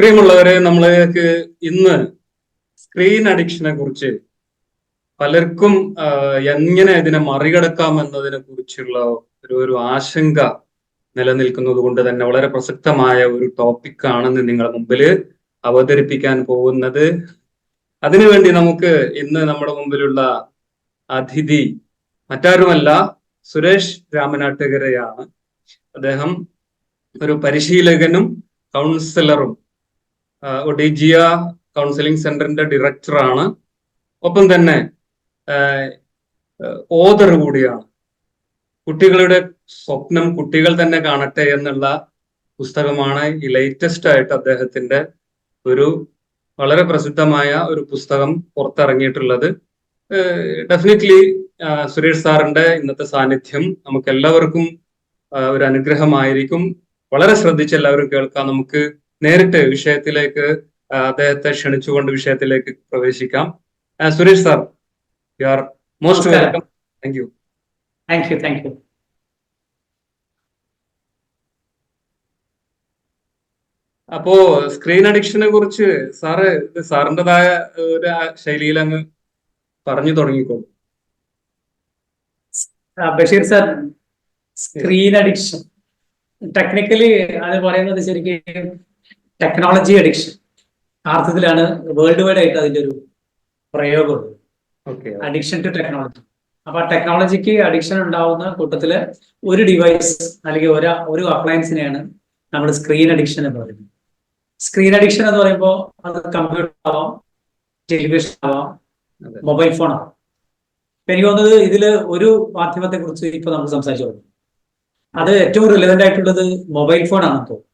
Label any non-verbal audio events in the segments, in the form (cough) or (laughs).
പ്രിയമുള്ളവരെ നമ്മൾക്ക് ഇന്ന് സ്ക്രീൻ അഡിക്ഷനെ കുറിച്ച് പലർക്കും എങ്ങനെ ഇതിനെ മറികടക്കാം എന്നതിനെ കുറിച്ചുള്ള ഒരു ഒരു ആശങ്ക നിലനിൽക്കുന്നത് കൊണ്ട് തന്നെ വളരെ പ്രസക്തമായ ഒരു ടോപ്പിക് ആണെന്ന് നിങ്ങളുടെ മുമ്പിൽ അവതരിപ്പിക്കാൻ പോകുന്നത്. അതിനുവേണ്ടി നമുക്ക് ഇന്ന് നമ്മുടെ മുമ്പിലുള്ള അതിഥി മറ്റാരുമല്ല സുരേഷ് രാമനാട്ടുകരയാണ്. അദ്ദേഹം ഒരു പരിശീലകനും കൗൺസിലറും ഒഡീജിയ കൗൺസിലിംഗ് സെന്ററിന്റെ ഡയറക്ടറാണ് ഒപ്പം തന്നെ ഓദർ കൂടിയാണ്. കുട്ടികളുടെ സ്വപ്നം കുട്ടികൾ തന്നെ കാണട്ടെ എന്നുള്ള പുസ്തകമാണ് ഈ ലേറ്റസ്റ്റ് ആയിട്ട് അദ്ദേഹത്തിന്റെ ഒരു വളരെ പ്രസിദ്ധമായ ഒരു പുസ്തകം പുറത്തിറങ്ങിയിട്ടുള്ളത്. ഡെഫിനറ്റ്ലി സുരേഷ് സാറിന്റെ ഇന്നത്തെ സാന്നിധ്യം നമുക്ക് എല്ലാവർക്കും ഒരു അനുഗ്രഹമായിരിക്കും. വളരെ ശ്രദ്ധിച്ച് എല്ലാവരും കേൾക്കാം. നമുക്ക് നേരിട്ട് വിഷയത്തിലേക്ക് അദ്ദേഹത്തെ ക്ഷണിച്ചുകൊണ്ട് വിഷയത്തിലേക്ക് പ്രവേശിക്കാം. Suresh sir you are most. Welcome thank you thank you thank you അപ്പോ സ്ക്രീൻ അഡിക്ഷനെ കുറിച്ച് സാറ് ഇത് സാറിന്റെതായ ഒരു ശൈലിയിൽ അങ്ങ് പറഞ്ഞു തുടങ്ങിക്കോളൂ Basheer sir screen addiction technically അത് പറയുന്നത് ശരിക്കും ടെക്നോളജി അഡിക്ഷൻ അർത്ഥത്തിലാണ് വേൾഡ് വൈഡ് ആയിട്ട് അതിന്റെ ഒരു പ്രയോഗമുള്ളത് ഓക്കെ അഡിക്ഷൻ ടു ടെക്നോളജി അപ്പൊ ആ ടെക്നോളജിക്ക് അഡിക്ഷൻ ഉണ്ടാവുന്ന കൂട്ടത്തിൽ ഒരു ഡിവൈസ് അല്ലെങ്കിൽ ഒരു ഒരു അപ്ലയൻസിനെയാണ് നമ്മൾ സ്ക്രീൻ അഡിക്ഷൻ എന്ന് പറയുന്നത്. സ്ക്രീൻ അഡിക്ഷൻ എന്ന് പറയുമ്പോൾ അത് കമ്പ്യൂട്ടർ ആവാം ടെലിവിഷൻ ആവാം മൊബൈൽ ഫോൺ ആവാം. എനിക്ക് തോന്നുന്നത് ഇതിൽ ഒരു മാധ്യമത്തെ കുറിച്ച് ഇപ്പൊ നമ്മൾ സംസാരിച്ചു അത് ഏറ്റവും റിലവന്റ് ആയിട്ടുള്ളത് മൊബൈൽ ഫോൺ ആണെന്ന് തോന്നുന്നു.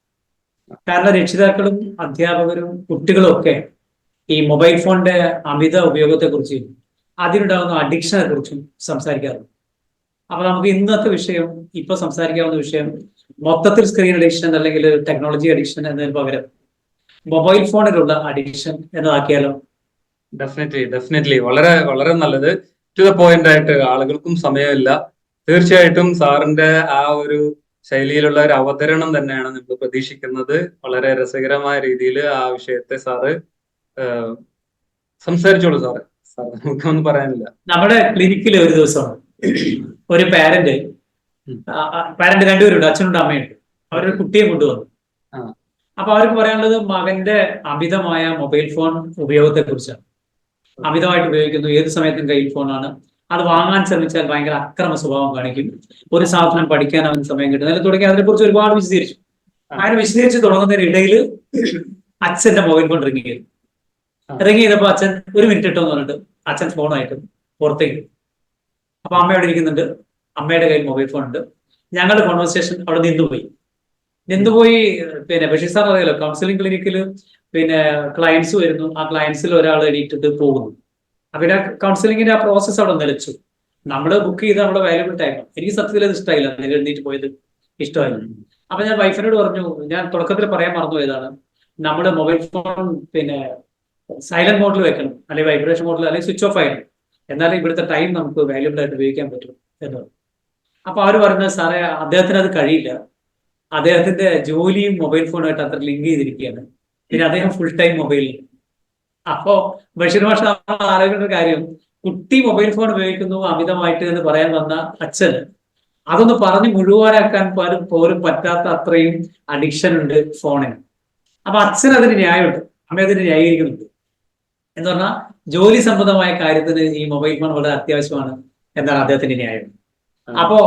കാരണം രക്ഷിതാക്കളും അധ്യാപകരും കുട്ടികളും ഒക്കെ ഈ മൊബൈൽ ഫോണിന്റെ അമിത ഉപയോഗത്തെ കുറിച്ച് അതിനുണ്ടാകുന്ന അഡിക്ഷനെ കുറിച്ചും സംസാരിക്കാറുണ്ട്. അപ്പൊ നമുക്ക് ഇന്നത്തെ വിഷയം ഇപ്പൊ സംസാരിക്കാവുന്ന വിഷയം മൊത്തത്തിൽ സ്ക്രീൻ അഡിക്ഷൻ അല്ലെങ്കിൽ ടെക്നോളജി അഡിക്ഷൻ എന്നതിന് പകരം മൊബൈൽ ഫോണിലുള്ള അഡിക്ഷൻ എന്നതാക്കിയാലോ? ഡെഫിനറ്റ്ലി ഡെഫിനറ്റ്ലി വളരെ വളരെ നല്ലത്. ടു ദ പോയിന്റ് ആയിട്ട് ആളുകൾക്കും സമയമില്ല. തീർച്ചയായിട്ടും സാറിന്റെ ആ ഒരു ശൈലിയിലുള്ള ഒരു അവതരണം തന്നെയാണ് നമ്മൾ പ്രതീക്ഷിക്കുന്നത്. വളരെ രസകരമായ രീതിയിൽ ആ വിഷയത്തെ സാറ് സംസാരിച്ചോളൂ സാറ്. സാർ നമുക്കൊന്നും പറയാനില്ല. നമ്മുടെ ക്ലിനിക്കിൽ ഒരു ദിവസം ഒരു പാരന്റ്. പാരന്റ് രണ്ടുപേരുണ്ട്. അച്ഛനുണ്ട് അമ്മയുണ്ട്. അവരൊരു കുട്ടിയെ കൊണ്ടുവന്നു. അപ്പൊ അവർക്ക് പറയാനുള്ളത് മകന്റെ അമിതമായ മൊബൈൽ ഫോൺ ഉപയോഗത്തെ കുറിച്ചാണ് അമിതമായിട്ട് ഉപയോഗിക്കുന്നു. ഏത് സമയത്തും കയ്യിൽ ഫോണാണ്. അത് വാങ്ങാൻ ശ്രമിച്ചാൽ ഭയങ്കര അക്രമ സ്വഭാവം കാണിക്കും. ഒരു സാധനം പഠിക്കാൻ അവന് സമയം കിട്ടുന്നില്ല തുടങ്ങി അതിനെക്കുറിച്ച് ഒരുപാട് വിശദീകരിച്ചു. അങ്ങനെ വിശദീകരിച്ച് തുടങ്ങുന്നതിനിടയിൽ അച്ഛന്റെ മൊബൈൽ ഫോൺ റിങ് ചെയ്തു റിങ് ചെയ്തപ്പോ അച്ഛൻ ഒരു മിനിറ്റ് ഇട്ടോ എന്ന് പറഞ്ഞിട്ട് അച്ഛൻ ഫോണായിട്ട് പുറത്തേക്ക് അപ്പൊ അമ്മ അവിടെ ഇരിക്കുന്നുണ്ട്? അമ്മയുടെ കയ്യിൽ മൊബൈൽ ഫോൺ ഉണ്ട്. ഞങ്ങളുടെ കോൺവെർസേഷൻ അവിടെ നിന്നുപോയി. നിന്നുപോയി പിന്നെ ബഷീർ സാർ അറിയാലോ കൗൺസിലിംഗ് ക്ലിനിക്കിൽ പിന്നെ ക്ലയൻസ് വരുന്നു. ആ ക്ലയൻസിൽ ഒരാൾ എണീറ്റിട്ട് പോകുന്നു. അപ്പൊ ആ കൗൺസിലിംഗിന്റെ ആ പ്രോസസ്സ് അവിടെ നിലച്ചു. നമ്മൾ ബുക്ക് ചെയ്ത് നമ്മുടെ വാല്യബിൾ ടൈം എനിക്ക് സത്യത്തിൽ അത് ഇഷ്ടമായില്ല നിങ്ങൾ എഴുന്നേറ്റ് പോയത് ഇഷ്ടമായില്ല. അപ്പൊ ഞാൻ വൈഫിനോട് പറഞ്ഞു ഞാൻ തുടക്കത്തിൽ പറയാൻ മറന്നു പോയതാണ്. നമ്മുടെ മൊബൈൽ ഫോൺ പിന്നെ സൈലന്റ് മോഡിൽ വെക്കണം അല്ലെങ്കിൽ വൈബ്രേഷൻ മോഡിൽ അല്ലെങ്കിൽ സ്വിച്ച് ഓഫ് ആയിരുന്നു എന്നാലും ഇവിടുത്തെ ടൈം നമുക്ക് വാല്യുബിൾ ആയിട്ട് ഉപയോഗിക്കാൻ പറ്റും എന്ന് പറഞ്ഞു. അപ്പൊ അവർ പറഞ്ഞത് സാറേ അദ്ദേഹത്തിന് അത് കഴിയില്ല. അദ്ദേഹത്തിന്റെ ജോലിയും മൊബൈൽ ഫോണുമായിട്ട് അത്ര ലിങ്ക് ചെയ്തിരിക്കുകയാണ്. പിന്നെ അദ്ദേഹം ഫുൾ ടൈം മൊബൈലിൽ അപ്പോ ബഷീർ മാഷ ആലോചിക്കേണ്ട കാര്യം. കുട്ടി മൊബൈൽ ഫോൺ ഉപയോഗിക്കുന്നു അമിതമായിട്ട് എന്ന് പറയാൻ വന്ന അച്ഛൻ അതൊന്ന് പറഞ്ഞ് മുഴുവനാക്കാൻ പോലും പോലും പറ്റാത്ത അത്രയും അഡിക്ഷൻ ഉണ്ട് ഫോണിന്. അപ്പൊ അച്ഛൻ അതിന് ന്യായമുണ്ട്. അമ്മ അതിന് ന്യായീകരിക്കുന്നുണ്ട്. എന്ന് പറഞ്ഞാൽ ജോലി സംബന്ധമായ കാര്യത്തിന് ഈ മൊബൈൽ ഫോൺ വളരെ അത്യാവശ്യമാണ് എന്നാണ് അദ്ദേഹത്തിന്റെ ന്യായം. അപ്പോ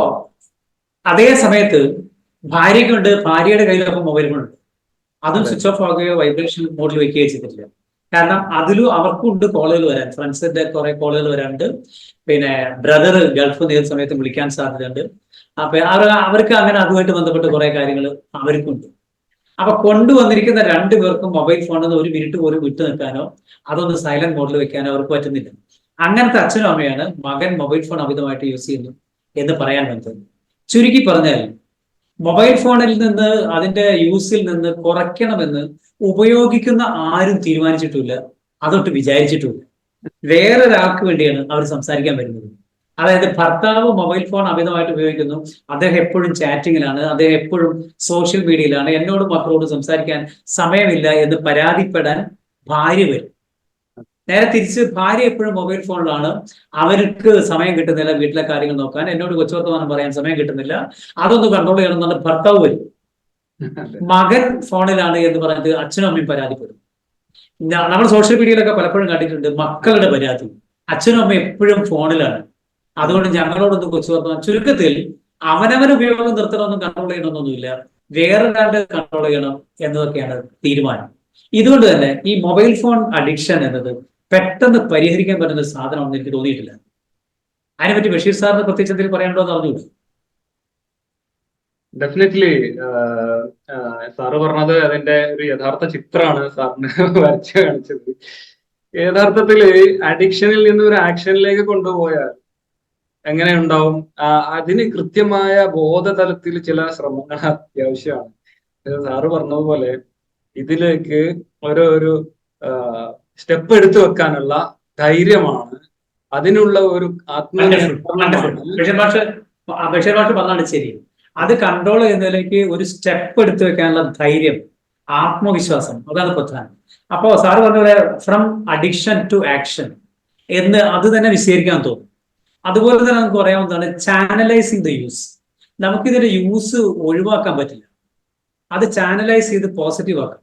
അതേ സമയത്ത് ഭാര്യയ്ക്കുണ്ട്. ഭാര്യയുടെ കയ്യിലൊക്കെ മൊബൈൽ ഫോൺ ഉണ്ട്. അതും സ്വിച്ച് ഓഫ് ആകുകയോ വൈബ്രേഷൻ മോഡിൽ വെക്കുകയോ ചെയ്തിട്ടില്ല. കാരണം അതിലും അവർക്കും ഉണ്ട് കോളുകൾ വരാൻ. ഫ്രണ്ട്സിന്റെ കുറെ കോളുകൾ വരാനുണ്ട്. പിന്നെ ബ്രദർ ഗൾഫ് ഏത് സമയത്ത് വിളിക്കാൻ സാധ്യതയുണ്ട്. അപ്പൊ അവർ അവർക്ക് അങ്ങനെ അതുമായിട്ട് ബന്ധപ്പെട്ട് കുറെ കാര്യങ്ങൾ അവർക്കുണ്ട്. അപ്പൊ കൊണ്ടുവന്നിരിക്കുന്ന രണ്ടു പേർക്കും മൊബൈൽ ഫോണിൽ ഒരു മിനിറ്റ് പോലും വിട്ടു നിൽക്കാനോ അതൊന്ന് സൈലന്റ് മോഡിൽ വെക്കാനോ അവർക്ക് പറ്റുന്നില്ല. അങ്ങനത്തെ അച്ഛനും അമ്മയാണ് മകൻ മൊബൈൽ ഫോൺ അമിതമായിട്ട് യൂസ് ചെയ്യുന്നു എന്ന് പറയാൻ വന്നത്. ചുരുക്കി പറഞ്ഞാൽ മൊബൈൽ ഫോണിൽ നിന്ന് അതിന്റെ യൂസിൽ നിന്ന് കുറയ്ക്കണമെന്ന് ഉപയോഗിക്കുന്ന ആരും തീരുമാനിച്ചിട്ടില്ല. അതൊട്ട് വിചാരിച്ചിട്ടുമില്ല വേറൊരാൾക്ക് വേണ്ടിയാണ് അവർ സംസാരിക്കാൻ വരുന്നത്. അതായത് ഭർത്താവ് മൊബൈൽ ഫോൺ അമിതമായിട്ട് ഉപയോഗിക്കുന്നു. അദ്ദേഹം എപ്പോഴും ചാറ്റിങ്ങിലാണ്. അദ്ദേഹം എപ്പോഴും സോഷ്യൽ മീഡിയയിലാണ് എന്നോട് മക്കളോട് സംസാരിക്കാൻ സമയമില്ല എന്ന് പരാതിപ്പെടാൻ ഭാര്യ വരും. നേരെ തിരിച്ച് ഭാര്യ എപ്പോഴും മൊബൈൽ ഫോണിലാണ് അവർക്ക് സമയം കിട്ടുന്നില്ല വീട്ടിലെ കാര്യങ്ങൾ നോക്കാൻ. എന്നോട് കൊച്ചുവർത്തമാനം പറയാൻ സമയം കിട്ടുന്നില്ല. അതൊന്ന് കൺട്രോൾ ചെയ്യണം എന്നുള്ള ഭർത്താവ് വരും. മകൻ ഫോണിലാണ് എന്ന് പറഞ്ഞിട്ട് അച്ഛനും അമ്മയും പരാതിപ്പെടും. നമ്മൾ സോഷ്യൽ മീഡിയയിലൊക്കെ പലപ്പോഴും കണ്ടിട്ടുണ്ട് മക്കളുടെ പരാതി. അച്ഛനും അമ്മയും എപ്പോഴും ഫോണിലാണ്. അതുകൊണ്ട് ഞങ്ങളോടൊന്ന് കൊച്ചു വർത്തമാനം ചുരുക്കത്തിൽ അവനവൻ ഉപയോഗം നിർത്തണമെന്നും കൺട്രോൾ ചെയ്യണമെന്നൊന്നുമില്ല. വേറൊരാളുടെ കൺട്രോൾ ചെയ്യണം എന്നതൊക്കെയാണ് തീരുമാനം. ഇതുകൊണ്ട് തന്നെ ഈ മൊബൈൽ ഫോൺ അഡിക്ഷൻ എന്നത് പെട്ടെന്ന് പരിഹരിക്കാൻ പറ്റുന്ന ഒരു സാധനമാണെന്ന് എനിക്ക് തോന്നിയിട്ടില്ല. അതിനെപ്പറ്റി ബഷീർ സാറിന് പ്രത്യേകിച്ച് എന്തെങ്കിലും പറയാനുണ്ടോ എന്ന് അറിഞ്ഞു ഡെഫിനറ്റ്ലി സാറ് പറഞ്ഞത് അതിന്റെ ഒരു യഥാർത്ഥ ചിത്രമാണ് സാറിന് (laughs) വരച്ചു കാണിച്ചത്. യഥാർത്ഥത്തിൽ അഡിക്ഷനിൽ നിന്ന് ഒരു ആക്ഷനിലേക്ക് കൊണ്ടുപോയാൽ എങ്ങനെ ഉണ്ടാവും? അതിന് കൃത്യമായ ബോധതലത്തിൽ ചില ശ്രമങ്ങൾ അത്യാവശ്യമാണ്. സാറ് പറഞ്ഞതുപോലെ ഇതിലേക്ക് ഓരോ ഒരു സ്റ്റെപ്പ് എടുത്തു വെക്കാനുള്ള ധൈര്യമാണ്. അതിനുള്ള ഒരു ബഷീർ പറഞ്ഞാണ് ശരി. അത് കൺട്രോൾ ചെയ്യുന്നതിലേക്ക് ഒരു സ്റ്റെപ്പ് എടുത്തു വെക്കാനുള്ള ധൈര്യം ആത്മവിശ്വാസം അതാണ് പ്രധാനം. അപ്പോ സാർ പറഞ്ഞ പോലെ ഫ്രം അഡിക്ഷൻ ടു ആക്ഷൻ എന്ന് അത് തന്നെ വിശദീകരിക്കാൻ തോന്നും. അതുപോലെ തന്നെ നമുക്ക് പറയാവുന്നതാണ് ചാനലൈസിങ് ദ യൂസ് നമുക്കിതിന്റെ യൂസ് ഒഴിവാക്കാൻ പറ്റില്ല. അത് ചാനലൈസ് ചെയ്ത് പോസിറ്റീവ് ആക്കാം.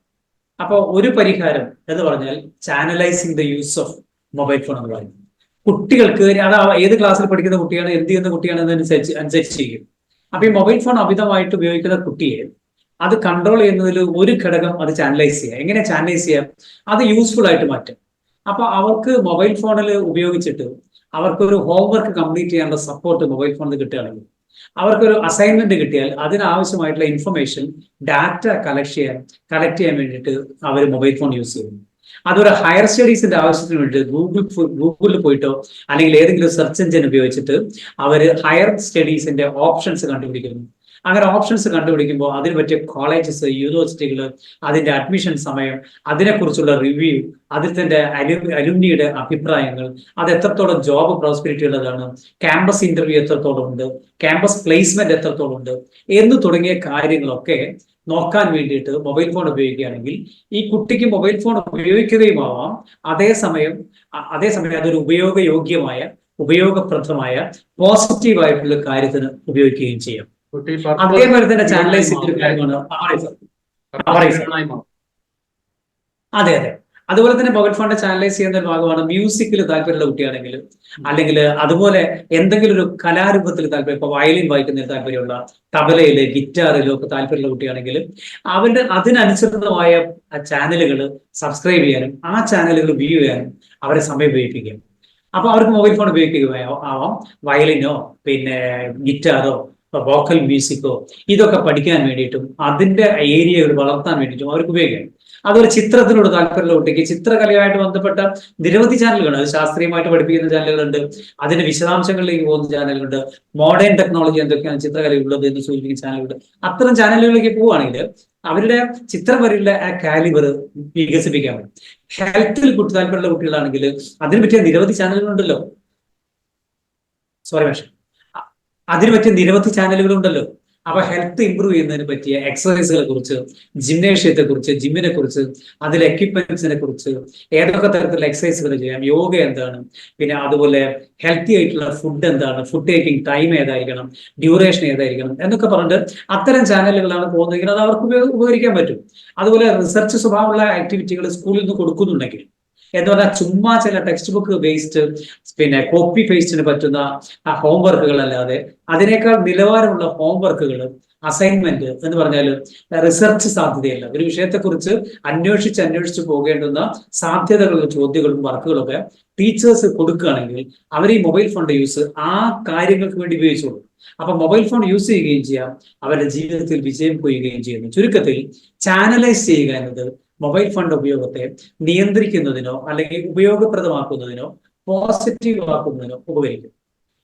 അപ്പോൾ ഒരു പരിഹാരം എന്ന് പറഞ്ഞാൽ channelizing the use of mobile phone എന്ന് പറയുന്നത്. കുട്ടികൾക്ക് അത് ഏത് ക്ലാസ്സിൽ പഠിക്കുന്ന കുട്ടിയാണ് എന്ത് ചെയ്യുന്ന കുട്ടിയാണ് എന്നനുസരിച്ച് അനുസരിച്ച് ചെയ്യും. അപ്പൊ ഈ മൊബൈൽ ഫോൺ അമിതമായിട്ട് ഉപയോഗിക്കുന്ന കുട്ടിയെ അത് കൺട്രോൾ ചെയ്യുന്നതിൽ ഒരു ഘടകം അത് ചാനലൈസ് ചെയ്യുക. എങ്ങനെ ചാനലൈസ് ചെയ്യാം അത് യൂസ്ഫുൾ ആയിട്ട് മാറ്റും അപ്പൊ അവർക്ക് മൊബൈൽ ഫോണിൽ ഉപയോഗിച്ചിട്ട് അവർക്കൊരു ഹോംവർക്ക് കംപ്ലീറ്റ് ചെയ്യാനുള്ള സപ്പോർട്ട് മൊബൈൽ ഫോണിൽ കിട്ടുകയാണെങ്കിൽ അവർക്കൊരു അസൈൻമെന്റ് കിട്ടിയാൽ അതിനാവശ്യമായിട്ടുള്ള ഇൻഫർമേഷൻ ഡാറ്റ കളക്ട് ചെയ്യാൻ കളക്ട് ചെയ്യാൻ വേണ്ടിയിട്ട് അവർ മൊബൈൽ ഫോൺ യൂസ് ചെയ്യും അതൊരു ഹയർ സ്റ്റഡീസിന്റെ ആവശ്യത്തിന് വേണ്ടി ഗൂഗിൾ ഗൂഗിളിൽ പോയിട്ടോ അല്ലെങ്കിൽ ഏതെങ്കിലും സെർച്ച് എഞ്ചിൻ ഉപയോഗിച്ചിട്ട് അവർ ഹയർ സ്റ്റഡീസിന്റെ ഓപ്ഷൻസ് കണ്ടുപിടിക്കുന്നു. അങ്ങനെ ഓപ്ഷൻസ് കണ്ടുപിടിക്കുമ്പോൾ അതിന് പറ്റിയ കോളേജസ് യൂണിവേഴ്സിറ്റികൾ അതിന്റെ അഡ്മിഷൻ സമയം അതിനെക്കുറിച്ചുള്ള റിവ്യൂ അതിൽ തന്നെ അലു അലുമിനിയുടെ അഭിപ്രായങ്ങൾ അത് എത്രത്തോളം ജോബ് പ്രോസ്പെരിറ്റി ഉള്ളതാണ് ക്യാമ്പസ് ഇന്റർവ്യൂ എത്രത്തോളം ഉണ്ട് ക്യാമ്പസ് പ്ലേസ്മെന്റ് എത്രത്തോളം ഉണ്ട് എന്ന് തുടങ്ങിയ കാര്യങ്ങളൊക്കെ നോക്കാൻ വേണ്ടിയിട്ട് മൊബൈൽ ഫോൺ ഉപയോഗിക്കുകയാണെങ്കിൽ ഈ കുട്ടിക്ക് മൊബൈൽ ഫോൺ ഉപയോഗിക്കുകയും ആവാം അതേസമയം അതേസമയം അതൊരു ഉപയോഗയോഗ്യമായ ഉപയോഗപ്രദമായ പോസിറ്റീവായിട്ടുള്ള കാര്യത്തിന് ഉപയോഗിക്കുകയും ചെയ്യാം. അതേപോലെ തന്നെ ചാനലൈസ്. അതെ അതെ അതുപോലെ തന്നെ പോക്കറ്റ് ഫോണിന്റെ ചാനലൈസ് ചെയ്യുന്ന ഒരു ഭാഗമാണ് മ്യൂസിക്കിൽ താല്പര്യമുള്ള കുട്ടിയാണെങ്കിൽ അല്ലെങ്കിൽ അതുപോലെ എന്തെങ്കിലും ഒരു കലാരൂപത്തിൽ താല്പര്യം ഇപ്പൊ വയലിൻ വായിക്കുന്നതിൽ താല്പര്യമുള്ള തബലയിൽ ഗിറ്റാറിലും ഒക്കെ താല്പര്യമുള്ള കുട്ടിയാണെങ്കിൽ അവരുടെ അതിനനുസൃതമായ ചാനലുകൾ സബ്സ്ക്രൈബ് ചെയ്യാനും ആ ചാനലുകൾ വ്യൂ ചെയ്യാനും അവരെ സമയം ഉപയോഗിപ്പിക്കും. അപ്പൊ അവർക്ക് മൊബൈൽ ഫോൺ ഉപയോഗിക്കുകയോ ആവാം വയലിനോ പിന്നെ ഗിറ്റാറോ വോക്കൽ മ്യൂസിക്കോ ഇതൊക്കെ പഠിക്കാൻ വേണ്ടിയിട്ടും അതിന്റെ ഏരിയകൾ വളർത്താൻ വേണ്ടിയിട്ടും അവർക്ക് ഉപയോഗിക്കാം. അതുപോലെ ചിത്രത്തിനോട് താല്പര്യമുള്ള കുട്ടിക്ക് ചിത്രകലയുമായിട്ട് ബന്ധപ്പെട്ട നിരവധി ചാനലുകളുണ്ട്. അത് ശാസ്ത്രീയമായിട്ട് പഠിപ്പിക്കുന്ന ചാനലുകളുണ്ട്. അതിന്റെ വിശദാംശങ്ങളിലേക്ക് പോകുന്ന ചാനലുകളുണ്ട്. മോഡേൺ ടെക്നോളജി എന്തൊക്കെയാണ് ചിത്രകലയുള്ളത് എന്ന് സൂചിപ്പിക്കുന്ന ചാനലുകളുണ്ട്. അത്തരം ചാനലുകളിലേക്ക് പോവുകയാണെങ്കിൽ അവരുടെ ചിത്രവരയുടെ ആ കാലിബർ വികസിപ്പിക്കാൻ പറ്റും. ഹെൽത്തിൽ കുട്ടി താല്പര്യമുള്ള കുട്ടികളാണെങ്കിൽ അതിന് പറ്റിയ നിരവധി ചാനലുകളുണ്ടല്ലോ. സോറി പക്ഷേ അതിന് പറ്റിയ നിരവധി ചാനലുകളുണ്ടല്ലോ അപ്പൊ ഹെൽത്ത് ഇമ്പ്രൂവ് ചെയ്യുന്നതിന് പറ്റിയ എക്സസൈസുകളെ കുറിച്ച് ജിംനേഷ്യത്തെ കുറിച്ച് ജിമ്മിനെ കുറിച്ച് അതിലെ എക്യുപ്മെന്റ്സിനെ കുറിച്ച് ഏതൊക്കെ തരത്തിലുള്ള എക്സസൈസുകൾ ചെയ്യാം യോഗ എന്താണ് പിന്നെ അതുപോലെ ഹെൽത്തി ആയിട്ടുള്ള ഫുഡ് എന്താണ് ഫുഡ് ടേക്കിംഗ് ടൈം ഏതായിരിക്കണം ഡ്യൂറേഷൻ ഏതായിരിക്കണം എന്നൊക്കെ പറഞ്ഞിട്ട് അത്തരം ചാനലുകളാണ് പോകുന്നതെങ്കിൽ അത് അവർക്ക് ഉപയോഗിക്കാൻ പറ്റും. അതുപോലെ റിസർച്ച് സ്വഭാവമുള്ള ആക്ടിവിറ്റികൾ സ്കൂളിൽ നിന്ന് കൊടുക്കുന്നുണ്ടെങ്കിൽ എന്ന് പറഞ്ഞാൽ ചുമ്മാ ചില ടെക്സ്റ്റ് ബുക്ക് ബേസ്ഡ് പിന്നെ കോപ്പി പേസ്റ്റിന് പറ്റുന്ന ആ ഹോംവർക്കുകൾ അല്ലാതെ അതിനേക്കാൾ നിലവാരമുള്ള ഹോംവർക്കുകൾ അസൈൻമെന്റ് എന്ന് പറഞ്ഞാൽ റിസർച്ച് സാധ്യതയല്ല. ഒരു വിഷയത്തെക്കുറിച്ച് അന്വേഷിച്ച് അന്വേഷിച്ച് പോകേണ്ടുന്ന സാധ്യതകളുള്ള ചോദ്യങ്ങളും വർക്കുകളും ഒക്കെ ടീച്ചേഴ്സ് കൊടുക്കുകയാണെങ്കിൽ അവർ ഈ മൊബൈൽ ഫോണിന്റെ യൂസ് ആ കാര്യങ്ങൾക്ക് വേണ്ടി ഉപയോഗിച്ചോളൂ. അപ്പൊ മൊബൈൽ ഫോൺ യൂസ് ചെയ്യുകയും ചെയ്യാം അവരുടെ ജീവിതത്തിൽ വിജയം കൊയ്യുകയും ചെയ്യുന്നു. ചുരുക്കത്തിൽ ചാനലൈസ് ചെയ്യുക എന്നത് മൊബൈൽ ഫണ്ട് ഉപയോഗത്തെ നിയന്ത്രിക്കുന്നതിനോ അല്ലെങ്കിൽ ഉപയോഗപ്രദമാക്കുന്നതിനോ പോസിറ്റീവ് ആക്കുന്നതിനോ ഉപകരിക്കും.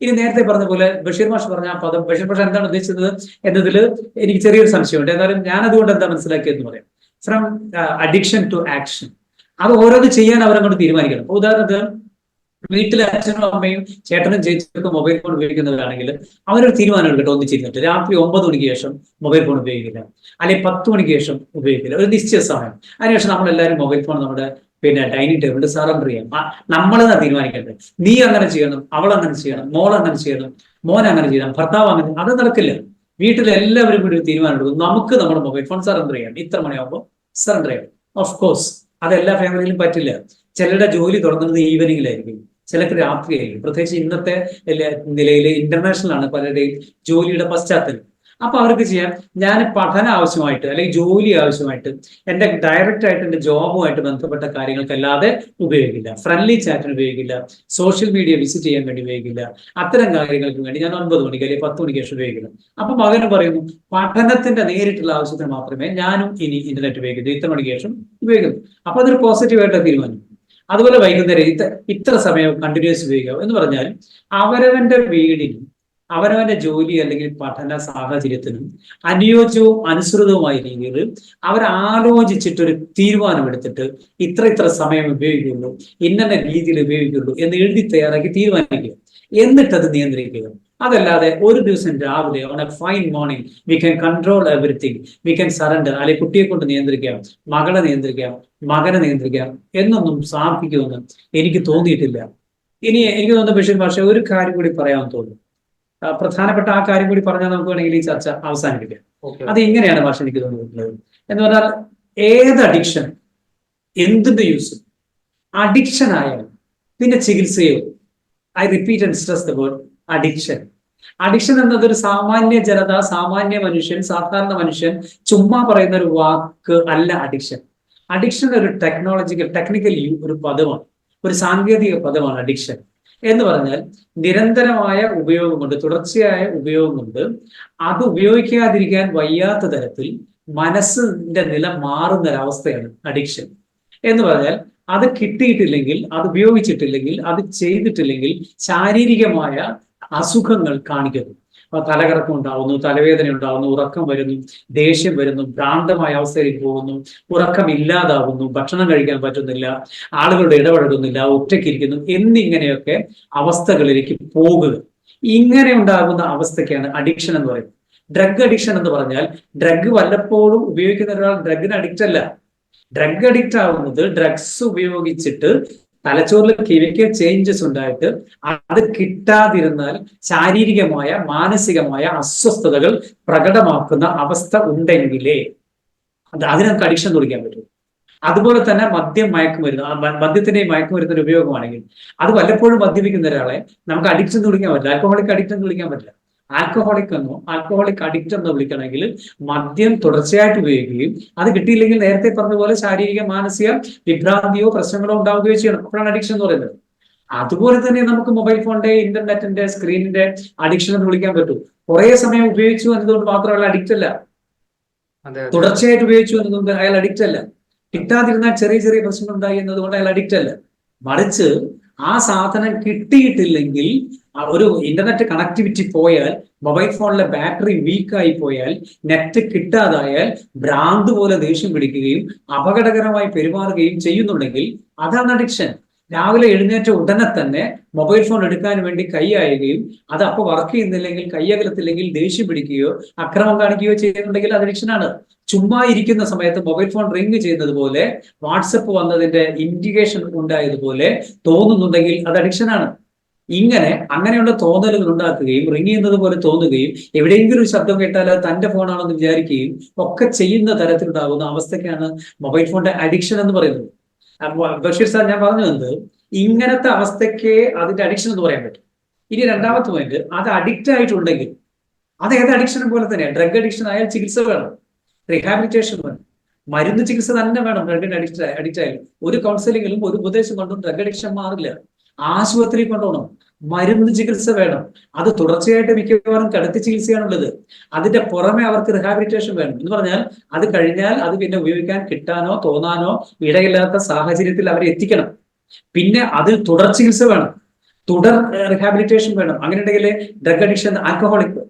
ഇനി നേരത്തെ പറഞ്ഞ പോലെ ബഷീർ മാഷ് പറഞ്ഞ ആ പദം ബഷീർ മാഷ് എന്താണ് ഉദ്ദേശിച്ചത് എന്നതിൽ എനിക്ക് ചെറിയൊരു സംശയമുണ്ട്. എന്നാലും ഞാൻ അതുകൊണ്ട് എന്താ മനസ്സിലാക്കിയത് എന്ന് പറയാം ഫ്രം അഡിക്ഷൻ ടു ആക്ഷൻ അത് ഓരോന്ന് ചെയ്യാൻ അവരങ്ങോട്ട് തീരുമാനിക്കണം. ഉദാഹരണത്തിന് വീട്ടിലെ അച്ഛനും അമ്മയും ചേട്ടനും ചേച്ചിയൊക്കെ മൊബൈൽ ഫോൺ ഉപയോഗിക്കുന്നവരാണെങ്കിൽ അവരൊരു തീരുമാനം എടുക്കട്ടെ ഒന്നിച്ചിരുന്നിട്ട്. രാത്രി ഒമ്പത് മണിക്ക് ശേഷം മൊബൈൽ ഫോൺ ഉപയോഗിക്കില്ല. അല്ലെങ്കിൽ പത്ത് മണിക്ക് ശേഷം ഉപയോഗിക്കില്ല. ഒരു നിശ്ചയ സമയം. അതിനുശേഷം നമ്മളെല്ലാവരും മൊബൈൽ ഫോൺ നമ്മുടെ പിന്നെ ഡൈനിങ് ടേബിളിൽ സറണ്ടർ ചെയ്യാം. നമ്മൾ തന്നെ തീരുമാനിക്കട്ടെ നീ അങ്ങനെ ചെയ്യണം അവൾ അങ്ങനെ ചെയ്യണം മോൾ അങ്ങനെ ചെയ്യണം മോൻ അങ്ങനെ ചെയ്യണം ഭർത്താവ് അങ്ങനെ അത് നടക്കില്ല. വീട്ടിൽ എല്ലാവരും കൂടി ഒരു തീരുമാനം എടുക്കും. നമുക്ക് നമ്മുടെ മൊബൈൽ ഫോൺ സറണ്ടർ ചെയ്യാം. ഇത്ര മണിയാകുമ്പോൾ സറണ്ടർ ചെയ്യണം ഓഫ് കോഴ്സ് അത് എല്ലാ ഫാമിലിയിലും പറ്റില്ല. ചിലരുടെ ജോലി തുടങ്ങുന്നത് ഈവനിങ്ങിലായിരിക്കും ചിലർക്ക് രാത്രിയായിരിക്കും പ്രത്യേകിച്ച് ഇന്നത്തെ നിലയിൽ ഇന്റർനാഷണൽ ആണ് പലരുടെയും ജോലിയുടെ പശ്ചാത്തലം. അപ്പൊ അവർക്ക് ചെയ്യാം. ഞാൻ പഠന ആവശ്യമായിട്ട് അല്ലെങ്കിൽ ജോലി ആവശ്യമായിട്ട് എന്റെ ഡയറക്റ്റ് ആയിട്ട് എന്റെ ജോബുമായിട്ട് ബന്ധപ്പെട്ട കാര്യങ്ങൾക്കല്ലാതെ ഉപയോഗിക്കില്ല. ഫ്രണ്ട്ലി ചാറ്റിന് ഉപയോഗിക്കില്ല. സോഷ്യൽ മീഡിയ വിസിറ്റ് ചെയ്യാൻ വേണ്ടി ഉപയോഗിക്കില്ല. അത്തരം കാര്യങ്ങൾക്ക് വേണ്ടി ഞാൻ ഒൻപത് മണിക്ക് അല്ലെങ്കിൽ പത്ത് മണിക്ക് ശേഷം ഉപയോഗിക്കുന്നു അപ്പൊ മകന് പറയുന്നു പഠനത്തിന്റെ നേരിട്ടുള്ള ആവശ്യത്തിന് മാത്രമേ ഞാനും ഇനി ഇന്റർനെറ്റ് ഉപയോഗിക്കുന്നു ഇത്ര മണിക്ക് ശേഷം ഉപയോഗിക്കുന്നു അപ്പൊ അതൊരു പോസിറ്റീവ് ആയിട്ട് തീരുമാനം. അതുപോലെ വൈകുന്നേരം ഇത്ര ഇത്ര സമയം കണ്ടിന്യൂസ് ഉപയോഗിക്കാം. എന്ന് പറഞ്ഞാൽ അവരവന്റെ വീടിനും അവരവന്റെ ജോലി അല്ലെങ്കിൽ പഠന സാഹചര്യത്തിനും അനുയോജ്യവും അനുസൃതവുമായ രീതിയിൽ അവർ ആലോചിച്ചിട്ടൊരു തീരുമാനമെടുത്തിട്ട് ഇത്ര ഇത്ര സമയം ഉപയോഗിക്കുള്ളൂ ഇന്ന രീതിയിൽ ഉപയോഗിക്കുള്ളൂ എന്ന് എഴുതി തയ്യാറാക്കി തീരുമാനിക്കുക. എന്നിട്ടത് നിയന്ത്രിക്കുക. അതല്ലാതെ ഒരു ദിവസം രാവിലെ on a fine morning we can control everything we can surrender അല്ലെങ്കിൽ കുട്ടിയെ കൊണ്ട് നിയന്ത്രിക്കാം മകളെ നിയന്ത്രിക്കാം മകനെ നിയന്ത്രിക്കാം എന്നൊന്നും സാധിക്കുമെന്ന് എനിക്ക് തോന്നിയിട്ടില്ല. ഇനി എനിക്ക് തോന്നുന്ന ബഷീർ ഭാഷ ഒരു കാര്യം കൂടി പറയാൻ തോന്നുന്നു. പ്രധാനപ്പെട്ട ആ കാര്യം കൂടി പറഞ്ഞാൽ നമുക്ക് വേണമെങ്കിൽ ഈ ചർച്ച അവസാനിപ്പിക്കാം. അത് ഇങ്ങനെയാണ് ഭാഷ എനിക്ക് തോന്നിയിട്ടുള്ളത് എന്ന് പറഞ്ഞാൽ ഏത് അഡിക്ഷൻ എന്തിന്റെ യൂസ് അഡിക്ഷൻ ആയാലും പിന്നെ ചികിത്സയോ I repeat and stress the word addiction addiction എന്നത് ഒരു സാമാന്യ ജനത സാമാന്യ മനുഷ്യൻ സാധാരണ മനുഷ്യൻ ചുമ്മാ പറയുന്ന ഒരു വാക്ക് അല്ല അഡിക്ഷൻ. അഡിക്ഷൻ ഒരു ടെക്നോളജിക്കൽ ടെക്നിക്കൽ ഒരു പദമാണ്. ഒരു സാങ്കേതിക പദമാണ് അഡിക്ഷൻ. എന്ന് പറഞ്ഞാൽ നിരന്തരമായ ഉപയോഗം കൊണ്ട് തുടർച്ചയായ ഉപയോഗം കൊണ്ട് അത് ഉപയോഗിക്കാതിരിക്കാൻ വയ്യാത്ത തരത്തിൽ മനസ്സിന്റെ നില മാറുന്ന ഒരവസ്ഥയാണ് അഡിക്ഷൻ. എന്ന് പറഞ്ഞാൽ അത് കിട്ടിയിട്ടില്ലെങ്കിൽ അത് ഉപയോഗിച്ചിട്ടില്ലെങ്കിൽ അത് ചെയ്തിട്ടില്ലെങ്കിൽ ശാരീരികമായ അസുഖങ്ങൾ കാണിക്കുന്നു. അപ്പൊ തലകറക്കം ഉണ്ടാവുന്നു തലവേദന ഉണ്ടാവുന്നു ഉറക്കം വരുന്നു ദേഷ്യം വരുന്നു ഭ്രാന്തമായ അവസ്ഥയിലേക്ക് പോകുന്നു ഉറക്കം ഇല്ലാതാവുന്നു ഭക്ഷണം കഴിക്കാൻ പറ്റുന്നില്ല ആളുകളുടെ ഇടപഴകുന്നില്ല ഒറ്റയ്ക്കിരിക്കുന്നു എന്നിങ്ങനെയൊക്കെ അവസ്ഥകളിലേക്ക് പോകുക. ഇങ്ങനെ ഉണ്ടാകുന്ന അവസ്ഥയ്ക്കാണ് അഡിക്ഷൻ എന്ന് പറയുന്നത്. ഡ്രഗ് അഡിക്ഷൻ എന്ന് പറഞ്ഞാൽ ഡ്രഗ് വല്ലപ്പോഴും ഉപയോഗിക്കുന്ന ഒരാൾ ഡ്രഗിന് അഡിക്റ്റ് അല്ല. ഡ്രഗ് അഡിക്റ്റ് ആവുന്നത് ഡ്രഗ്സ് ഉപയോഗിച്ചിട്ട് തലച്ചോറിൽ കെമിക്കൽ ചേഞ്ചസ് ഉണ്ടായിട്ട് അത് കിട്ടാതിരുന്നാൽ ശാരീരികമായ മാനസികമായ അസ്വസ്ഥതകൾ പ്രകടമാക്കുന്ന അവസ്ഥ ഉണ്ടെങ്കിലേ അത് അതിന് നമുക്ക് അഡിക്ഷൻ തുടങ്ങാൻ പറ്റും. അതുപോലെ തന്നെ മദ്യം മയക്കുമരുന്ന് മദ്യത്തിന്റെയും മയക്കുമരുന്നിന്റെ ഉപയോഗമാണെങ്കിൽ അത് വല്ലപ്പോഴും മദ്യപിക്കുന്ന ഒരാളെ നമുക്ക് അഡിക്ഷൻ തുടങ്ങാൻ പറ്റില്ല. ആൽക്കഹോളിക് അഡിക്ഷൻ തുടങ്ങാൻ പറ്റില്ല. ആൽക്കഹോളിക് എന്നോ ആൽക്കഹോളിക് അഡിക്റ്റ് എന്നോ വിളിക്കണമെങ്കിൽ മദ്യം തുടർച്ചയായിട്ട് ഉപയോഗിക്കുകയും അത് കിട്ടിയില്ലെങ്കിൽ നേരത്തെ പറഞ്ഞ പോലെ ശാരീരിക മാനസിക വിഭ്രാന്തിയോ പ്രശ്നങ്ങളോ ഉണ്ടാവുകയോ ചെയ്യണം. അപ്പോഴാണ് അഡിക്ഷൻ എന്ന് പറയുന്നത്. അതുപോലെ തന്നെ നമുക്ക് മൊബൈൽ ഫോണിന്റെ ഇന്റർനെറ്റിന്റെ സ്ക്രീനിന്റെ അഡിക്ഷൻ എന്ന് വിളിക്കാൻ പറ്റും. കുറെ സമയം ഉപയോഗിച്ചു എന്നതുകൊണ്ട് മാത്രം അയാൾ അഡിക്റ്റ് അല്ല. തുടർച്ചയായിട്ട് ഉപയോഗിച്ചു എന്നതുകൊണ്ട് അയാൾ അഡിക്റ്റ് അല്ല. കിട്ടാതിരുന്നാൽ ചെറിയ ചെറിയ പ്രശ്നങ്ങൾ ഉണ്ടായി എന്നതുകൊണ്ട് അയാൾ അഡിക്റ്റ് അല്ല. മറിച്ച് ആ സാധനം കിട്ടിയിട്ടില്ലെങ്കിൽ ഒരു ഇന്റർനെറ്റ് കണക്ടിവിറ്റി പോയാൽ മൊബൈൽ ഫോണിലെ ബാറ്ററി വീക്കായി പോയാൽ നെറ്റ് കിട്ടാതായാൽ ഭ്രാന്ത് പോലെ ദേഷ്യം പിടിക്കുകയും അപകടകരമായി പെരുമാറുകയും ചെയ്യുന്നുണ്ടെങ്കിൽ അതാണ് അഡിക്ഷൻ രാവിലെ എഴുന്നേറ്റ ഉടനെ തന്നെ മൊബൈൽ ഫോൺ എടുക്കാൻ വേണ്ടി കൈയായുകയും അത് അപ്പോൾ വർക്ക് ചെയ്യുന്നില്ലെങ്കിൽ കൈയകലത്തില്ലെങ്കിൽ ദേഷ്യം പിടിക്കുകയോ അക്രമം കാണിക്കുകയോ ചെയ്യുന്നുണ്ടെങ്കിൽ അത് അഡിക്ഷനാണ് ചുമ്മാ ഇരിക്കുന്ന സമയത്ത് മൊബൈൽ ഫോൺ റിംഗ് ചെയ്യുന്നത് പോലെ വാട്സപ്പ് വന്നതിന്റെ ഇൻഡിക്കേഷൻ ഉണ്ടായതുപോലെ തോന്നുന്നുണ്ടെങ്കിൽ അത് അഡിക്ഷനാണ് ഇങ്ങനെ അങ്ങനെയുള്ള തോന്നലുകൾ ഉണ്ടാക്കുകയും റിങ് ചെയ്യുന്നത് പോലെ തോന്നുകയും എവിടെയെങ്കിലും ഒരു ശബ്ദം കേട്ടാൽ അത് തന്റെ ഫോണാണെന്ന് വിചാരിക്കുകയും ഒക്കെ ചെയ്യുന്ന തരത്തിലുണ്ടാകുന്ന അവസ്ഥയ്ക്കാണ് മൊബൈൽ ഫോണിന്റെ അഡിക്ഷൻ എന്ന് പറയുന്നത്. അപ്പൊ ബഷീർ സാർ ഞാൻ പറഞ്ഞു വന്നത് ഇങ്ങനത്തെ അവസ്ഥയ്ക്ക് അതിന്റെ അഡിക്ഷൻ എന്ന് പറയാൻ പറ്റും. ഇനി രണ്ടാമത്തെ പോയിന്റ് അത് അഡിക്റ്റ് ആയിട്ടുണ്ടെങ്കിൽ അത് ഏത് അഡിക്ഷൻ പോലെ തന്നെ ഡ്രഗ് അഡിക്ഷൻ ആയാൽ ചികിത്സ വേണം. റീഹാബിലിറ്റേഷൻ വേണം. മരുന്ന് ചികിത്സ തന്നെ വേണം ഡ്രഗിന് അഡിക്റ്റ് അഡിക്റ്റ് ആയാലും ഒരു കൗൺസിലിങ്ങിലും ഒരു ഉപദേശം കൊണ്ടും ഡ്രഗ് അഡിക്ഷൻ മാറില്ല. ആശുപത്രി കൊണ്ടുപോകണം. മരുന്ന് ചികിത്സ വേണം. അത് തുടർച്ചയായിട്ട് മിക്കവാറും കിടത്തി ചികിത്സയാണുള്ളത്. അതിന്റെ പുറമെ അവർക്ക് റിഹാബിലിറ്റേഷൻ വേണം. എന്ന് പറഞ്ഞാൽ അത് കഴിഞ്ഞാൽ അത് പിന്നെ ഉപയോഗിക്കാൻ കിട്ടാനോ തോന്നാനോ ഇടയില്ലാത്ത സാഹചര്യത്തിൽ അവരെ എത്തിക്കണം. പിന്നെ അതിൽ തുടർ ചികിത്സ വേണം. തുടർ റിഹാബിലിറ്റേഷൻ വേണം. അങ്ങനെ ഉണ്ടെങ്കിൽ ഡ്രഗ് അഡിക്ഷൻ ആൽക്കഹോളിക്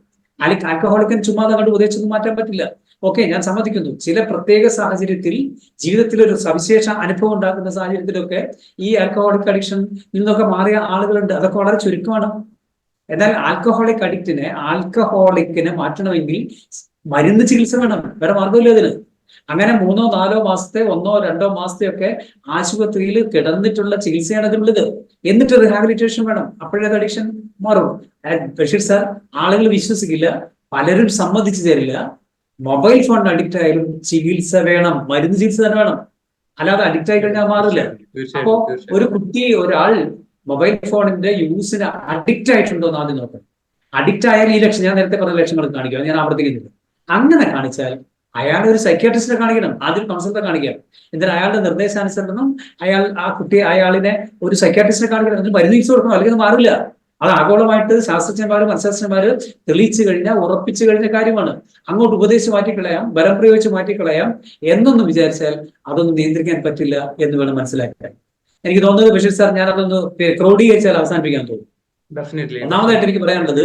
അല്ലെങ്കിൽ ആൽക്കഹോളിക്കൻ ചുമ്മാ അങ്ങോട്ട് ഉപദേശിച്ചൊന്നും മാറ്റാൻ പറ്റില്ല. ഓക്കെ ഞാൻ സമ്മതിക്കുന്നു. ചില പ്രത്യേക സാഹചര്യത്തിൽ ജീവിതത്തിൽ ഒരു സവിശേഷ അനുഭവം ഉണ്ടാക്കുന്ന സാഹചര്യത്തിലൊക്കെ ഈ ആൽക്കഹോളിക് അഡിക്ഷൻ നിന്നൊക്കെ മാറിയ ആളുകളുണ്ട്. അതൊക്കെ വളരെ ചുരുക്കമാണ്. എന്നാൽ ആൽക്കഹോളിക് അഡിക്റ്റിനെ ആൽക്കഹോളിക്കിനെ മാറ്റണമെങ്കിൽ മരുന്ന് ചികിത്സ വേണം. വേറെ മാർഗമില്ല അതിന്. അങ്ങനെ മൂന്നോ നാലോ മാസത്തെ ഒന്നോ രണ്ടോ മാസത്തെ ഒക്കെ ആശുപത്രിയിൽ കിടന്നിട്ടുള്ള ചികിത്സയാണ് അതിനുള്ളത്. എന്നിട്ട് റിഹാബിലിറ്റേഷൻ വേണം. അപ്പോഴേത് അഡിക്ഷൻ മാറും. ബഷീർ സാർ ആളുകൾ വിശ്വസിക്കില്ല. പലരും സമ്മതിച്ചു തരില്ല മൊബൈൽ ഫോൺ അഡിക്റ്റ് ആയാലും ചികിത്സ വേണം മരുന്ന് ചികിത്സ തന്നെ വേണം. അല്ലാതെ അഡിക്റ്റ് ആയി കഴിഞ്ഞാൽ മാറില്ല. അപ്പോ ഒരു കുട്ടി ഒരാൾ മൊബൈൽ ഫോണിന്റെ യൂസിന് അഡിക്റ്റ് ആയിട്ടുണ്ടോ എന്ന് ആദ്യം നോക്കണം. അഡിക്റ്റ് ആയാൽ ഈ ലക്ഷം ഞാൻ നേരത്തെ പറഞ്ഞ ലക്ഷങ്ങൾ കാണിക്കുക ഞാൻ ആവർത്തിക്കുന്നില്ല. അങ്ങനെ കാണിച്ചാൽ അയാൾ ഒരു സൈക്യാട്രിസ്റ്റിനെ കാണിക്കണം ആദ്യം കൗൺസിലറെ കാണിക്കാം. എന്നിട്ട് അയാളുടെ നിർദ്ദേശാനുസരണം അയാൾ ആ കുട്ടി അയാളിനെ ഒരു സൈക്യാട്രിസ്റ്റിനെ കാണിക്കണം എന്നിട്ട് മരുന്ന് ചികിത്സ കൊടുക്കണം അല്ലെങ്കിൽ മാറില്ല. അത് ആഗോളമായിട്ട് ശാസ്ത്രജ്ഞന്മാരും മനഃശാസ്ത്രജ്ഞന്മാര് തെളിയിച്ചു കഴിഞ്ഞാൽ ഉറപ്പിച്ചു കഴിഞ്ഞ കാര്യമാണ്. അങ്ങോട്ട് ഉപദേശിച്ച് മാറ്റിക്കളയാം ബലം പ്രയോഗിച്ച് മാറ്റിക്കളയാം എന്നൊന്നും വിചാരിച്ചാൽ അതൊന്നും നിയന്ത്രിക്കാൻ പറ്റില്ല എന്ന് വേണം മനസ്സിലാക്കാൻ. എനിക്ക് തോന്നുന്നത് ബഷീർ സാർ ഞാൻ അതൊന്ന് ക്രോഡീകരിച്ചാൽ അവസാനിപ്പിക്കാൻ തോന്നും. ഡെഫിനറ്റ്ലി ഒന്നാമതായിട്ട് എനിക്ക് പറയാനുള്ളത്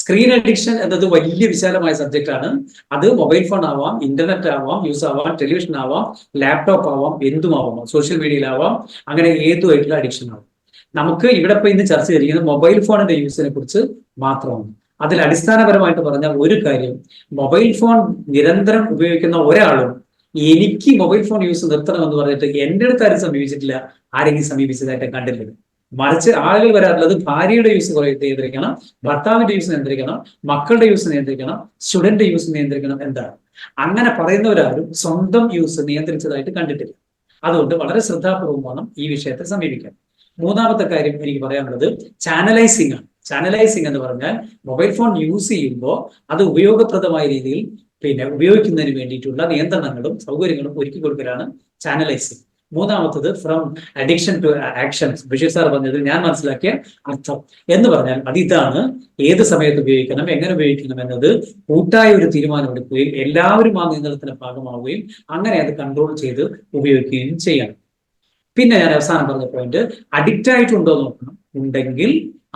സ്ക്രീൻ അഡിക്ഷൻ എന്നത് വലിയ വിശാലമായ സബ്ജക്റ്റ് ആണ്. അത് മൊബൈൽ ഫോൺ ആവാം ഇന്റർനെറ്റ് ആവാം യൂസ് ആവാം ടെലിവിഷൻ ആവാം ലാപ്ടോപ്പ് ആവാം എന്തുമാവാം സോഷ്യൽ മീഡിയയിലാവാം അങ്ങനെ ഏതുമായിട്ടുള്ള അഡിക്ഷൻ ആവാം. നമുക്ക് ഇവിടെ ഇപ്പൊ ഇന്ന് ചർച്ച ചെയ്തിരിക്കുന്നത് മൊബൈൽ ഫോണിന്റെ യൂസിനെ കുറിച്ച് മാത്രമാണ്. അതിൽ അടിസ്ഥാനപരമായിട്ട് പറഞ്ഞ ഒരു കാര്യം മൊബൈൽ ഫോൺ നിരന്തരം ഉപയോഗിക്കുന്ന ഒരാളും എനിക്ക് മൊബൈൽ ഫോൺ യൂസ് നിർത്തണം എന്ന് പറഞ്ഞിട്ട് എന്റെ അടുത്ത് ആരും സമീപിച്ചിട്ടില്ല ആരെങ്കിലും സമീപിച്ചതായിട്ട് കണ്ടിട്ടില്ല. മറിച്ച് ആളുകൾ വരാറുള്ളത് ഭാര്യയുടെ യൂസ് നിയന്ത്രിക്കണം ഭർത്താവിന്റെ യൂസ് നിയന്ത്രിക്കണം മക്കളുടെ യൂസ് നിയന്ത്രിക്കണം സ്റ്റുഡന്റ് യൂസ് നിയന്ത്രിക്കണം എന്താണ്. അങ്ങനെ പറയുന്നവരാരും സ്വന്തം യൂസ് നിയന്ത്രിച്ചതായിട്ട് കണ്ടിട്ടില്ല. അതുകൊണ്ട് വളരെ ശ്രദ്ധാപൂർവം വേണം ഈ വിഷയത്തെ സമീപിക്കാൻ. മൂന്നാമത്തെ കാര്യം എനിക്ക് പറയാനുള്ളത് ചാനലൈസിംഗ് ആണ്. ചാനലൈസിംഗ് എന്ന് പറഞ്ഞാൽ മൊബൈൽ ഫോൺ യൂസ് ചെയ്യുമ്പോൾ അത് ഉപയോഗപ്രദമായ രീതിയിൽ പിന്നെ ഉപയോഗിക്കുന്നതിന് വേണ്ടിയിട്ടുള്ള നിയന്ത്രണങ്ങളും സൗകര്യങ്ങളും ഒരുക്കി കൊടുക്കലാണ് ചാനലൈസിംഗ് മൂന്നാമത്തത് from addiction to actions Basheer sir പറഞ്ഞതിൽ ഞാൻ മനസ്സിലാക്കിയ അർത്ഥം എന്ന് പറഞ്ഞാൽ അത് ഇതാണ് ഏത് സമയത്ത് ഉപയോഗിക്കണം എങ്ങനെ ഉപയോഗിക്കണം എന്നത് കൂട്ടായ ഒരു തീരുമാനമെടുക്കുകയും എല്ലാവരും ആ നിയന്ത്രണത്തിന്റെ ഭാഗമാവുകയും അങ്ങനെ അത് കൺട്രോൾ ചെയ്ത് ഉപയോഗിക്കുകയും ചെയ്യണം പിന്നെ ഞാൻ അവസാനം പറഞ്ഞ പോയിന്റ് അഡിക്റ്റ് ആയിട്ടുണ്ടോ നോക്കണം. ഉണ്ടെങ്കിൽ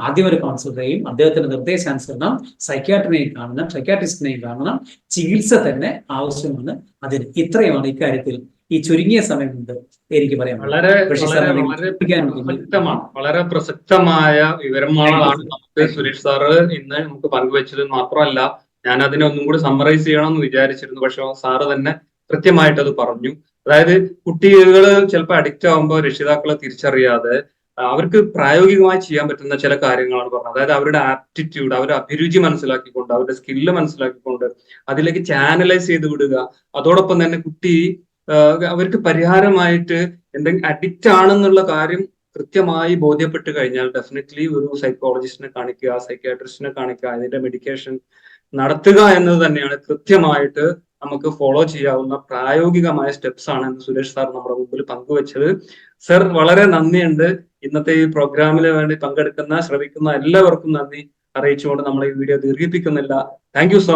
ആദ്യം ഒരു കൗൺസിലറെയും അദ്ദേഹത്തിന്റെ നിർദ്ദേശാനുസരണം സൈക്യാട്രിനെയും കാണണം സൈക്യാട്രിസ്റ്റിനെയും കാണണം. ചികിത്സ തന്നെ ആവശ്യമാണ് അതിന്. ഇത്രയുമാണ് ഇക്കാര്യത്തിൽ ഈ ചുരുങ്ങിയ സമയം കൊണ്ട് എനിക്ക് പറയാം വളരെ പ്രസക്തമാണ്. വളരെ പ്രസക്തമായ വിവരങ്ങളാണ് നമുക്ക് സുരേഷ് സാറ് ഇന്ന് നമുക്ക് പങ്കുവച്ചത്. മാത്രമല്ല ഞാൻ അതിനെ ഒന്നും കൂടി സമ്മറൈസ് ചെയ്യണം എന്ന് വിചാരിച്ചിരുന്നു. പക്ഷെ സാറ് തന്നെ കൃത്യമായിട്ട് അത് പറഞ്ഞു. അതായത് കുട്ടികൾ ചിലപ്പോൾ അഡിക്റ്റ് ആകുമ്പോൾ രക്ഷിതാക്കളെ തിരിച്ചറിയാതെ അവർക്ക് പ്രായോഗികമായി ചെയ്യാൻ പറ്റുന്ന ചില കാര്യങ്ങളാണ് പറഞ്ഞത്. അതായത് അവരുടെ ആപ്റ്റിറ്റ്യൂഡ് അവരുടെ അഭിരുചി മനസ്സിലാക്കിക്കൊണ്ട് അവരുടെ സ്കില്ല് മനസ്സിലാക്കിക്കൊണ്ട് അതിലേക്ക് ചാനലൈസ് ചെയ്ത് വിടുക. അതോടൊപ്പം തന്നെ കുട്ടി അവർക്ക് പരിഹാരമായിട്ട് എന്തെങ്കിലും അഡിക്റ്റ് ആണെന്നുള്ള കാര്യം കൃത്യമായി ബോധ്യപ്പെട്ട് കഴിഞ്ഞാൽ ഡെഫിനറ്റ്ലി ഒരു സൈക്കോളജിസ്റ്റിനെ കാണിക്കുക സൈക്യാട്രിസ്റ്റിനെ കാണിക്കുക അതിന്റെ മെഡിക്കേഷൻ നടത്തുക എന്നത് തന്നെയാണ് കൃത്യമായിട്ട് നമുക്ക് ഫോളോ ചെയ്യാവുന്ന പ്രായോഗികമായ സ്റ്റെപ്സ് ആണ് എന്ന് സുരേഷ് സാർ നമ്മുടെ മുമ്പിൽ പങ്കുവച്ചത്. സർ വളരെ നന്ദിയുണ്ട്. ഇന്നത്തെ ഈ പ്രോഗ്രാമിന് വേണ്ടി പങ്കെടുക്കുന്ന ശ്രമിക്കുന്ന എല്ലാവർക്കും നന്ദി. അറിയിച്ചുകൊണ്ട് നമ്മൾ ഈ വീഡിയോ ദീർഘിപ്പിക്കുന്നില്ല. Thank so